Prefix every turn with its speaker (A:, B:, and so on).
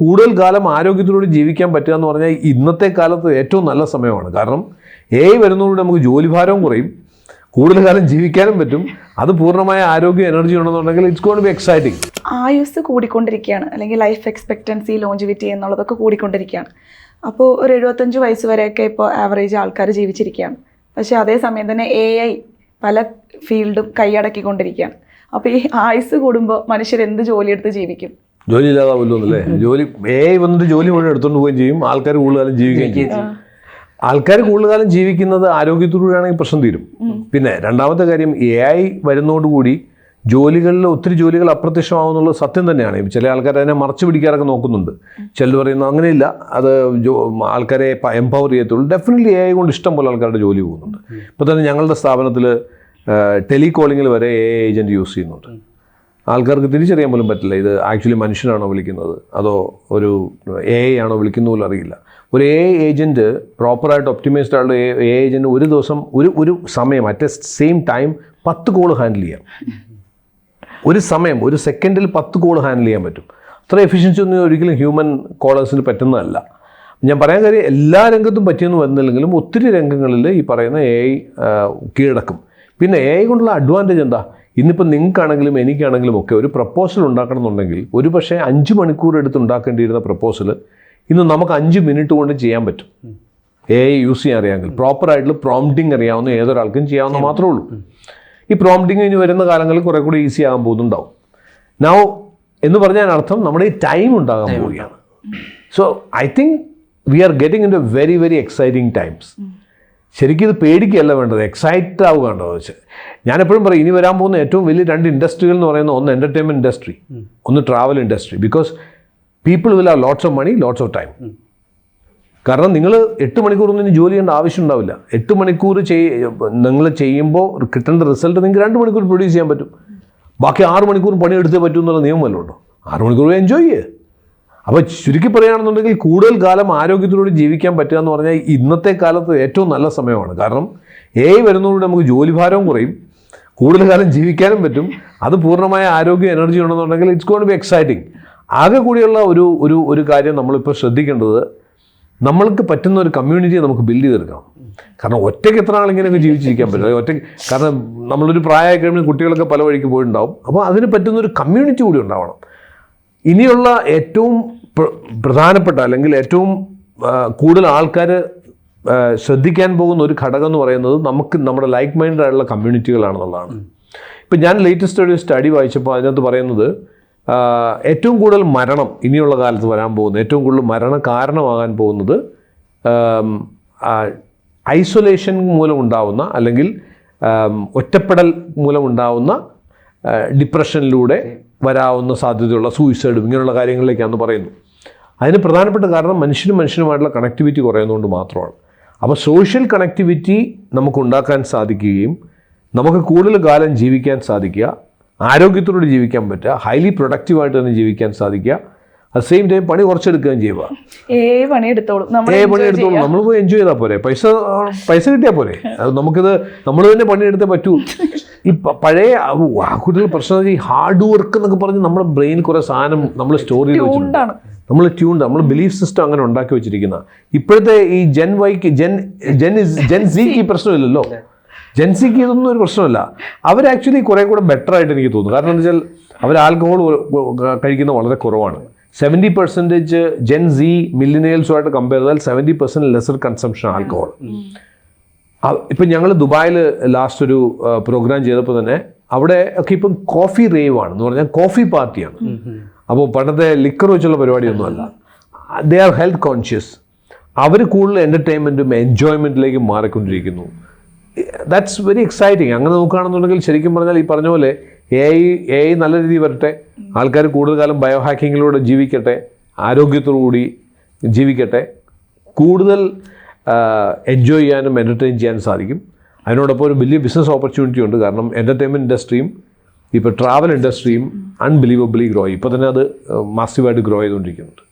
A: കൂടുതൽ കാലം ആരോഗ്യത്തിലൂടെ ജീവിക്കാൻ പറ്റുക എന്ന് പറഞ്ഞാൽ ഇന്നത്തെ കാലത്ത് ഏറ്റവും നല്ല സമയമാണ്. കാരണം എ വരുന്നതോടെ നമുക്ക് ജോലിഭാരവും കുറയും. കൂടുതൽ കാലം ജീവിക്കാനും പറ്റും. അത് പൂർണമായ ആരോഗ്യ എനർജി ഉണ്ടെന്നുണ്ടെങ്കിൽ ഇറ്റ്സ് ഗോൺ ബി എക്സൈറ്റിംഗ്
B: ആയുസ് കൂടിക്കൊണ്ടിരിക്കുകയാണ്. അല്ലെങ്കിൽ ലൈഫ് എക്സ്പെക്റ്റൻസി ലോഞ്ചിവിറ്റി എന്നുള്ളതൊക്കെ കൂടിക്കൊണ്ടിരിക്കുകയാണ്. അപ്പോൾ ഒരു എഴുപത്തഞ്ച് വയസ്സ് വരെയൊക്കെ ഇപ്പോൾ ആവറേജ് ആൾക്കാർ ജീവിച്ചിരിക്കുകയാണ്. പക്ഷേ അതേസമയം തന്നെ എ ഐ പല ഫീൽഡും കൈയടക്കിക്കൊണ്ടിരിക്കുകയാണ്. അപ്പോൾ ഈ ആയുസ് കൂടുമ്പോൾ മനുഷ്യർ എന്ത് ജോലിയെടുത്ത് ജീവിക്കും?
A: ജോലി ഇല്ലാതാവുമല്ലോ എന്നല്ലേ ജോലി വേ വന്നിട്ട് ജോലി മുഴുവൻ എടുത്തുകൊണ്ട് പോവുകയും ചെയ്യും. ആൾക്കാർ കൂടുതൽ കാലം ജീവിക്കുകയും ചെയ്യും. ആൾക്കാർ കൂടുതൽ കാലം ജീവിക്കുന്നത് ആരോഗ്യത്തിലൂടെയാണെങ്കിൽ പ്രശ്നം തീരും. പിന്നെ രണ്ടാമത്തെ കാര്യം എ ഐ വരുന്നതോടുകൂടി ജോലികളിൽ ഒത്തിരി ജോലികൾ അപ്രത്യക്ഷമാവുന്നുള്ളത് സത്യം തന്നെയാണ്. ചില ആൾക്കാർ അതിനെ മറച്ചു പിടിക്കാറൊക്കെ നോക്കുന്നുണ്ട്. ചിലർ പറയുന്നു അങ്ങനെയില്ല. അത് ജോ ആൾക്കാരെ എംപവർ ചെയ്യത്തുള്ളൂ. ഡെഫിനറ്റ്ലി എ ഐ കൊണ്ട് ഇഷ്ടം പോലെ ആൾക്കാരുടെ ജോലി പോകുന്നുണ്ട്. ഇപ്പോൾ തന്നെ ഞങ്ങളുടെ സ്ഥാപനത്തിൽ ടെലികോളിങ്ങിൽ വരെ എ ഏജന്റ് യൂസ് ചെയ്യുന്നുണ്ട്. ആൾക്കാർക്ക് തിരിച്ചറിയാൻ പോലും പറ്റില്ല. ഇത് ആക്ച്വലി മനുഷ്യനാണോ വിളിക്കുന്നത്? അതോ ഒരു എ ആണോ വിളിക്കുന്നത് പോലും അറിയില്ല. ഒരു എ ഏജന്റ് പ്രോപ്പറായിട്ട് ഒപ്റ്റിമൈസ്ഡ് ആയിട്ടുള്ള എ ഐ ഏജന്റ് ഒരു ദിവസം ഒരു ഒരു സമയം അറ്റ് സെയിം ടൈം പത്ത് കോൾ ഹാൻഡിൽ ചെയ്യാം. ഒരു സമയം ഒരു സെക്കൻഡിൽ പത്ത് കോൾ ഹാൻഡിൽ ചെയ്യാൻ പറ്റും. അത്ര എഫിഷ്യൻസി ഒന്നും ഒരിക്കലും ഹ്യൂമൻ കോളേഴ്സിന് പറ്റുന്നതല്ല. ഞാൻ പറയാൻ കാര്യം എല്ലാ രംഗത്തും പറ്റിയെന്ന് വരുന്നില്ലെങ്കിലും ഒത്തിരി രംഗങ്ങളിൽ ഈ പറയുന്ന എ ഐ കീഴടക്കും. പിന്നെ എ ഐ കൊണ്ടുള്ള അഡ്വാന്റേജ് എന്താ? ഇന്നിപ്പോൾ നിങ്ങൾക്കാണെങ്കിലും എനിക്കാണെങ്കിലും ഒക്കെ ഒരു പ്രപ്പോസൽ ഉണ്ടാക്കണം എന്നുണ്ടെങ്കിൽ ഒരു പക്ഷേ അഞ്ച് മണിക്കൂർ എടുത്ത് ഉണ്ടാക്കേണ്ടിയിരുന്ന പ്രപ്പോസൽ ഇന്ന് നമുക്ക് അഞ്ച് മിനിറ്റ് കൊണ്ട് ചെയ്യാൻ പറ്റും. എ ഐ യൂസ് ചെയ്യാൻ അറിയാമെങ്കിൽ. പ്രോപ്പറായിട്ടുള്ള പ്രോംപ്റ്റിംഗ് അറിയാവുന്ന ഏതൊരാൾക്കും ചെയ്യാവുന്ന മാത്രമേ ഉള്ളൂ. ഈ പ്രോംപ്റ്റിംഗ് ഇനി വരുന്ന കാലങ്ങളിൽ കുറെ കൂടി ഈസി ആകാൻ പോകുന്നുണ്ടാവും. നൗ എന്ന് പറഞ്ഞാൽ അർത്ഥം നമ്മുടെ ഈ ടൈം ഉണ്ടാകാൻ പോവുകയാണ്. So I think we are getting in a very very exciting times ശരിക്കും ഇത് പേടിക്കുകയല്ല വേണ്ടത് എക്സൈറ്റഡ് ആവുകയാണ്ടോ വെച്ച് ഞാനെപ്പോഴും പറയും ഇനി വരാൻ പോകുന്ന ഏറ്റവും വലിയ രണ്ട് ഇൻഡസ്ട്രികൾ എന്ന് പറയുന്ന ഒന്ന് എന്റർടൈൻമെന്റ് ഇൻഡസ്ട്രി ഒന്ന് travel industry because people will are lots of money lots of time കാരണം നിങ്ങൾ എട്ട് മണിക്കൂറൊന്നും ഇനി ജോലി ചെയ്യേണ്ട ആവശ്യം ഉണ്ടാവില്ല എട്ട് മണിക്കൂർ ചെയ് നിങ്ങൾ ചെയ്യുമ്പോൾ കിട്ടേണ്ട റിസൾട്ട് നിങ്ങൾക്ക് രണ്ട് മണിക്കൂർ പ്രൊഡ്യൂസ് ചെയ്യാൻ പറ്റും. ബാക്കി ആറ് മണിക്കൂർ പണിയെടുത്തേ പറ്റൂ എന്നുള്ള നിയമം വല്ലതുണ്ടോ ആറ് മണിക്കൂർ എൻജോയ് ചെയ്യേ. അപ്പോൾ ചുരുക്കി പറയുകയാണെന്നുണ്ടെങ്കിൽ കൂടുതൽ കാലം ആരോഗ്യത്തിലൂടെ ജീവിക്കാൻ പറ്റുക എന്ന് പറഞ്ഞാൽ ഇന്നത്തെ കാലത്ത് ഏറ്റവും നല്ല സമയമാണ്. കാരണം എ വരുന്നതുകൊണ്ട് നമുക്ക് ജോലിഭാരവും കുറയും. കൂടുതൽ കാലം ജീവിക്കാനും പറ്റും. അത് പൂർണമായ ആരോഗ്യ എനർജി ഉണ്ടെന്നുണ്ടെങ്കിൽ ഇറ്റ്സ് ഗോൺ ബി എക്സൈറ്റിംഗ് ആകെ കൂടിയുള്ള ഒരു ഒരു ഒരു കാര്യം നമ്മളിപ്പോൾ ശ്രദ്ധിക്കേണ്ടത് നമ്മൾക്ക് പറ്റുന്ന ഒരു കമ്മ്യൂണിറ്റി നമുക്ക് ബിൽഡ് ചെയ്തെടുക്കണം. കാരണം ഒറ്റയ്ക്ക് എത്ര ആളിങ്ങനെയൊക്കെ ജീവിച്ചിരിക്കാൻ പറ്റില്ല ഒറ്റയ്ക്ക് കാരണം നമ്മളൊരു പ്രായമായി കഴിയുമ്പോൾ കുട്ടികളൊക്കെ പല വഴിക്ക് പോയിട്ടുണ്ടാവും. അപ്പോൾ അതിന് പറ്റുന്ന ഒരു കമ്മ്യൂണിറ്റി കൂടി ഉണ്ടാവണം. ഇനിയുള്ള ഏറ്റവും പ്രധാനപ്പെട്ട അല്ലെങ്കിൽ ഏറ്റവും കൂടുതൽ ആൾക്കാർ ശ്രദ്ധിക്കാൻ പോകുന്ന ഒരു ഘടകം എന്ന് പറയുന്നത് നമുക്ക് നമ്മുടെ ലൈക്ക് മൈൻഡ് ആയിട്ടുള്ള കമ്മ്യൂണിറ്റികളാണെന്നുള്ളതാണ്. ഇപ്പം ഞാൻ ലേറ്റസ്റ്റ് ഒരു സ്റ്റഡി വായിച്ചപ്പോൾ അതിനകത്ത് പറയുന്നത് ഏറ്റവും കൂടുതൽ മരണം ഇനിയുള്ള കാലത്ത് വരാൻ പോകുന്നത് ഏറ്റവും കൂടുതൽ മരണ കാരണമാകാൻ പോകുന്നത് ഐസൊലേഷൻ മൂലം ഉണ്ടാവുന്ന അല്ലെങ്കിൽ ഒറ്റപ്പെടൽ മൂലം ഉണ്ടാവുന്ന ആ, ഡിപ്രഷനിലൂടെ വരാവുന്ന സാധ്യതയുള്ള സൂയിസൈഡും ഇങ്ങനെയുള്ള കാര്യങ്ങളിലേക്കാന്ന് പറയുന്നു. അതിന് പ്രധാനപ്പെട്ട കാരണം മനുഷ്യനും മനുഷ്യനുമായിട്ടുള്ള കണക്ടിവിറ്റി കുറയുന്നതുകൊണ്ട് മാത്രമാണ്. അപ്പോൾ സോഷ്യൽ കണക്ടിവിറ്റി നമുക്ക് ഉണ്ടാക്കാൻ സാധിക്കുകയും നമുക്ക് കൂടുതൽ കാലം ജീവിക്കാൻ സാധിക്കുക ആരോഗ്യത്തോടെ ജീവിക്കാൻ പറ്റുക ഹൈലി പ്രൊഡക്റ്റീവായിട്ട് തന്നെ ജീവിക്കാൻ സാധിക്കുക അറ്റ് സെയിം ടൈം പണി കുറച്ചെടുക്കുകയും ചെയ്യുക.
B: ഏ
A: പണി എടുത്തോളൂ നമ്മൾ പോയി എൻജോയ് ചെയ്താൽ പോരെ. പൈസ പൈസ കിട്ടിയാൽ പോരെ. അത് നമുക്കിത് നമ്മൾ തന്നെ പണി പണിയെടുത്തേ പറ്റൂ. ഈ പഴയ കൂടുതൽ പ്രശ്നം ഈ ഹാർഡ് വർക്ക് എന്നൊക്കെ പറഞ്ഞ് നമ്മുടെ ബ്രെയിൻ കുറേ സാധനം നമ്മൾ സ്റ്റോർ ചെയ്ത് വെച്ചിട്ടുണ്ട്. നമ്മൾ ട്യൂൺഡ് നമ്മൾ ബിലീഫ് സിസ്റ്റം അങ്ങനെ ഉണ്ടാക്കി വെച്ചിരിക്കുന്ന. ഇപ്പോഴത്തെ ഈ ജെൻ വൈക്ക് ജെൻ ജെൻ ജെൻ സിക്ക് ഈ പ്രശ്നമില്ലല്ലോ. ജെൻസിക്ക് ഇതൊന്നും ഒരു പ്രശ്നമല്ല. അവർ ആക്ച്വലി കുറേ കൂടെ ബെറ്റർ ആയിട്ട് എനിക്ക് തോന്നുന്നു. കാരണം എന്താ വെച്ചാൽ അവർ ആൽക്കഹോൾ കഴിക്കുന്ന വളരെ കുറവാണ്. സെവന്റി പെർസെന്റേജ് ജെൻ സി മില്ലിനിയൽസുമായിട്ട് കമ്പയർ ചെയ്താൽ seventy percent lesser consumption alcohol ഇപ്പം ഞങ്ങൾ ദുബായിൽ ലാസ്റ്റ് ഒരു പ്രോഗ്രാം ചെയ്തപ്പോൾ തന്നെ അവിടെ ഒക്കെ ഇപ്പം കോഫി റേവ് ആണ് എന്ന് പറഞ്ഞാൽ കോഫി പാർട്ടിയാണ് അപ്പോൾ പണ്ടത്തെ ലിക്കർ വെച്ചുള്ള പരിപാടിയൊന്നുമല്ല. ദേ ആർ ഹെൽത്ത് കോൺഷ്യസ് അവർ കൂടുതൽ എന്റർടൈൻമെന്റും എൻജോയ്മെന്റിലേക്ക് മാറിക്കൊണ്ടിരിക്കുന്നു. ദാറ്റ്സ് വെരി എക്സൈറ്റിങ് അങ്ങനെ നോക്കുകയാണെന്നുണ്ടെങ്കിൽ ശരിക്കും പറഞ്ഞാൽ ഈ പറഞ്ഞ പോലെ എ ഐ എ ഐ നല്ല രീതിയിൽ വരട്ടെ. ആൾക്കാർ കൂടുതൽ കാലം ബയോ ഹാക്കിങ്ങിലൂടെ ജീവിക്കട്ടെ. ആരോഗ്യത്തോടുകൂടി ജീവിക്കട്ടെ. കൂടുതൽ എൻജോയ് ചെയ്യാനും എന്റർടൈൻ ചെയ്യാനും സാധിക്കും. അതിനോടൊപ്പം ഒരു വലിയ ബിസിനസ് ഓപ്പർച്യൂണിറ്റി ഉണ്ട്. കാരണം എന്റർടൈൻമെന്റ് ഇൻഡസ്ട്രിയും ഇപ്പോൾ ട്രാവൽ ഇൻഡസ്ട്രിയും അൺബിലീവബിളി ഗ്രോ ഇപ്പോൾ തന്നെ അത് മാസീവായിട്ട് ഗ്രോ ചെയ്തുകൊണ്ടിരിക്കുന്നുണ്ട്